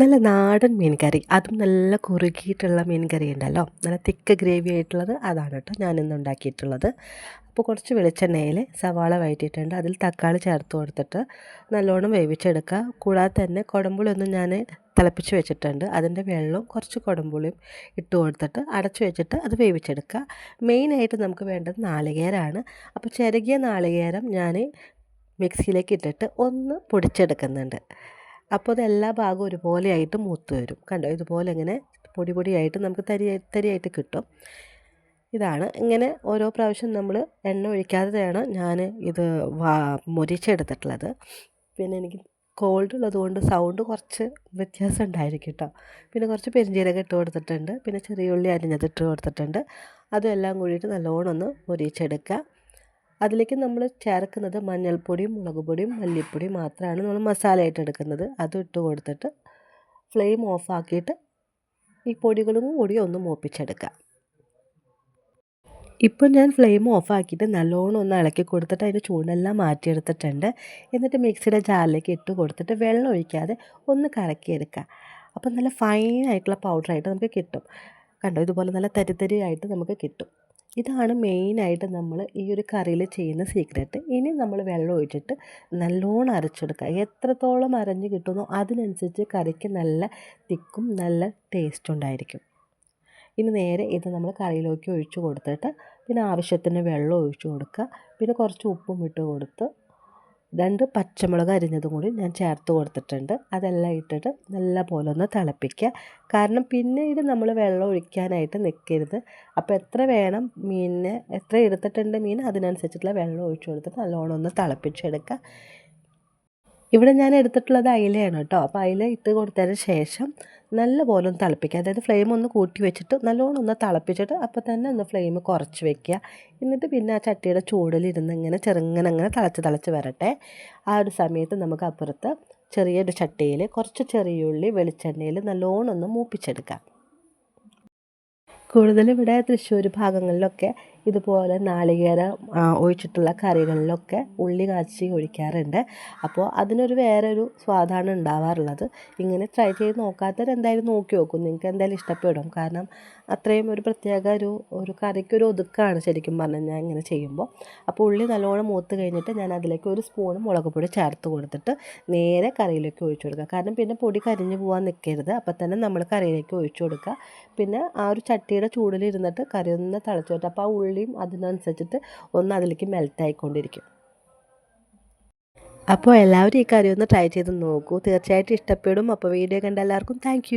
നല്ല നാടൻ മീൻ കറി അതും നല്ല കുറുകിയിട്ടുള്ള മീൻ കറി ഉണ്ടല്ലോ. നല്ല തിക്ക് ഗ്രേവി ആയിട്ടുള്ളത് അതാണ് കേട്ടോ ഞാനിന്ന് ഉണ്ടാക്കിയിട്ടുള്ളത്. അപ്പോൾ കുറച്ച് വെളിച്ചെണ്ണയിൽ സവാള വഴറ്റിയിട്ടുണ്ട്. അതിൽ തക്കാളി ചേർത്ത് കൊടുത്തിട്ട് നല്ലോണം വേവിച്ചെടുക്കുക. കൂടാതെ തന്നെ കുടമ്പുളിയൊന്നും ഞാൻ തിളപ്പിച്ച് വെച്ചിട്ടുണ്ട്. അതിന്റെ വെള്ളവും കുറച്ച് കുടമ്പുളിയും ഇട്ട് കൊടുത്തിട്ട് അടച്ച് വെച്ചിട്ട് അത് വേവിച്ചെടുക്കുക. മെയിനായിട്ട് നമുക്ക് വേണ്ടത് നാളികേരമാണ്. അപ്പോൾ ചിരകിയ നാളികേരം ഞാൻ മിക്സിയിലേക്ക് ഇട്ടിട്ട് ഒന്ന് പൊടിച്ചെടുക്കുന്നുണ്ട്. അപ്പോൾ അത് എല്ലാ ഒരുപോലെ ആയിട്ട് മൂത്ത് വരും. കണ്ടോ? ഇതുപോലെ ഇങ്ങനെ പൊടി പൊടിയായിട്ട് നമുക്ക് തരി തരിയായിട്ട് കിട്ടും. ഇതാണ്. ഇങ്ങനെ ഓരോ പ്രാവശ്യം നമ്മൾ എണ്ണ ഒഴിക്കാതെയാണ് ഞാൻ ഇത് മുരിച്ചെടുത്തിട്ടുള്ളത്. പിന്നെ എനിക്ക് കോൾഡ് ഉള്ളതുകൊണ്ട് സൗണ്ട് കുറച്ച് വ്യത്യാസം ഉണ്ടായിരിക്കും കേട്ടോ പിന്നെ കുറച്ച് പെരിഞ്ചീരകം ഇട്ട് കൊടുത്തിട്ടുണ്ട്. പിന്നെ ചെറിയ ഉള്ളി അരിഞ്ഞത് ഇട്ട് കൊടുത്തിട്ടുണ്ട്. അതും എല്ലാം കൂടിയിട്ട് നല്ലോണം ഒന്ന് മുരിച്ചെടുക്കുക. അതിലേക്ക് നമ്മൾ ചേർക്കുന്നത് മഞ്ഞൾപ്പൊടിയും മുളക് പൊടിയും മല്ലിപ്പൊടിയും മാത്രമാണ് നമ്മൾ മസാലയായിട്ട് എടുക്കുന്നത്. അത് ഇട്ട് കൊടുത്തിട്ട് ഫ്ലെയിം ഓഫാക്കിയിട്ട് ഈ പൊടികളും കൂടി ഒന്ന് മൂപ്പിച്ചെടുക്കുക. ഇപ്പോൾ ഞാൻ ഫ്ലെയിം ഓഫാക്കിയിട്ട് നല്ലോണം ഒന്ന് ഇളക്കി കൊടുത്തിട്ട് അതിന്റെ ചൂടെല്ലാം മാറ്റിയെടുത്തിട്ടുണ്ട്. എന്നിട്ട് മിക്സിയുടെ ജാറിലേക്ക് ഇട്ട് കൊടുത്തിട്ട് വെള്ളം ഒഴിക്കാതെ ഒന്ന് കറക്കിയെടുക്കുക അപ്പം നല്ല ഫൈൻ ആയിട്ടുള്ള പൗഡറായിട്ട് നമുക്ക് കിട്ടും. കണ്ടോ? ഇതുപോലെ നല്ല തരിതരിയായിട്ട് നമുക്ക് കിട്ടും. ഇതാണ് മെയിനായിട്ട് നമ്മൾ ഈ ഒരു കറിയിൽ ചെയ്യുന്ന സീക്രട്ട് ഇനി നമ്മൾ വെള്ളം ഒഴിച്ചിട്ട് നല്ലോണം അരച്ചെടുക്കുക. എത്രത്തോളം അരഞ്ഞ് കിട്ടുന്നോ അതിനനുസരിച്ച് കറിക്ക് നല്ല തിക്കും നല്ല ടേസ്റ്റും ഉണ്ടായിരിക്കും. ഇനി നേരെ ഇത് നമ്മൾ കറിയിലേക്ക് ഒഴിച്ചു കൊടുത്തിട്ട് പിന്നെ ആവശ്യത്തിന് വെള്ളം ഒഴിച്ചു കൊടുക്കുക. പിന്നെ കുറച്ച് ഉപ്പും ഇട്ട് കൊടുത്ത് രണ്ട് പച്ചമുളക് അരിഞ്ഞതും കൂടി ഞാൻ ചേർത്ത് കൊടുത്തിട്ടുണ്ട്. അതെല്ലാം ഇട്ടിട്ട് നല്ല പോലെ ഒന്ന് തിളപ്പിക്കുക. കാരണം പിന്നീട് നമ്മൾ വെള്ളം ഒഴിക്കാനായിട്ട് നിൽക്കരുത്. അപ്പോൾ എത്ര വേണം മീനിന്? എത്ര എടുത്തിട്ടുണ്ട് മീൻ? അതിനനുസരിച്ചിട്ടുള്ള വെള്ളം ഒഴിച്ചു കൊടുത്തിട്ട് നല്ലോണം ഒന്ന് തിളപ്പിച്ചെടുക്കുക. ഇവിടെ ഞാൻ എടുത്തിട്ടുള്ളത് അയിലയാണ് കേട്ടോ. അപ്പോൾ അയില ഇട്ട് കൊടുത്തതിന് ശേഷം നല്ലപോലെ ഒന്ന് തിളപ്പിക്കുക. അതായത് ഫ്ലെയിം ഒന്ന് കൂട്ടി വെച്ചിട്ട് നല്ലോണം ഒന്ന് തിളപ്പിച്ചിട്ട് അപ്പോൾ തന്നെ ഒന്ന് ഫ്ലെയിം കുറച്ച് വെക്കുക. എന്നിട്ട് പിന്നെ ആ ചട്ടിയുടെ ചൂടിലിരുന്ന് ഇങ്ങനെ ചെറുങ്ങനെ അങ്ങനെ തിളച്ച് തിളച്ച് വരട്ടെ. ആ ഒരു സമയത്ത് നമുക്ക് അപ്പുറത്ത് ചെറിയൊരു ചട്ടിയിൽ കുറച്ച് ചെറിയ ഉള്ളി വെളിച്ചെണ്ണയിൽ നല്ലോണം ഒന്ന് മൂപ്പിച്ചെടുക്കാം. കൂടുതൽ ഇവിടെ തൃശ്ശൂർ ഭാഗങ്ങളിലൊക്കെ ഇതുപോലെ നാളികേരം ഒഴിച്ചിട്ടുള്ള കറികളിലൊക്കെ ഉള്ളി കാച്ചി ഒഴിക്കാറുണ്ട്. അപ്പോൾ അതിനൊരു വേറൊരു സ്വാദാണ് ഉണ്ടാവാറുള്ളത്. ഇങ്ങനെ ട്രൈ ചെയ്ത് നോക്കാത്തവർ എന്തായാലും നോക്കി നോക്കും. നിങ്ങൾക്ക് എന്തായാലും ഇഷ്ടപ്പെടും. കാരണം അത്രയും ഒരു പ്രത്യേക ഒരു ഒരു കറിക്കൊരു ഒതുക്കാണ് ശരിക്കും പറഞ്ഞാൽ ഞാൻ ഇങ്ങനെ ചെയ്യുമ്പോൾ. അപ്പോൾ ഉള്ളി നല്ലോണം മൂത്ത് കഴിഞ്ഞിട്ട് ഞാൻ അതിലേക്ക് ഒരു സ്പൂൺ മുളക് പൊടി ചേർത്ത് കൊടുത്തിട്ട് നേരെ കറിയിലേക്ക് ഒഴിച്ചു കൊടുക്കുക. കാരണം പിന്നെ പൊടി കരിഞ്ഞു പോകാൻ നിൽക്കരുത്. അപ്പോൾ തന്നെ നമ്മൾ കറിയിലേക്ക് ഒഴിച്ചു കൊടുക്കുക. പിന്നെ ആ ഒരു ചട്ടിയുടെ ചൂടിലിരുന്നിട്ട് കറി ഒന്ന് തിളച്ചു അപ്പോൾ ആ ഉള്ളിയും അതിനനുസരിച്ചിട്ട് ഒന്ന് അതിലേക്ക് മെൽറ്റ് ആയിക്കൊണ്ടിരിക്കും. അപ്പോൾ എല്ലാവരും ഈ കറി ഒന്ന് ട്രൈ ചെയ്ത് നോക്കൂ. തീർച്ചയായിട്ടും ഇഷ്ടപ്പെടും. അപ്പോൾ വീഡിയോ കണ്ട എല്ലാവർക്കും താങ്ക്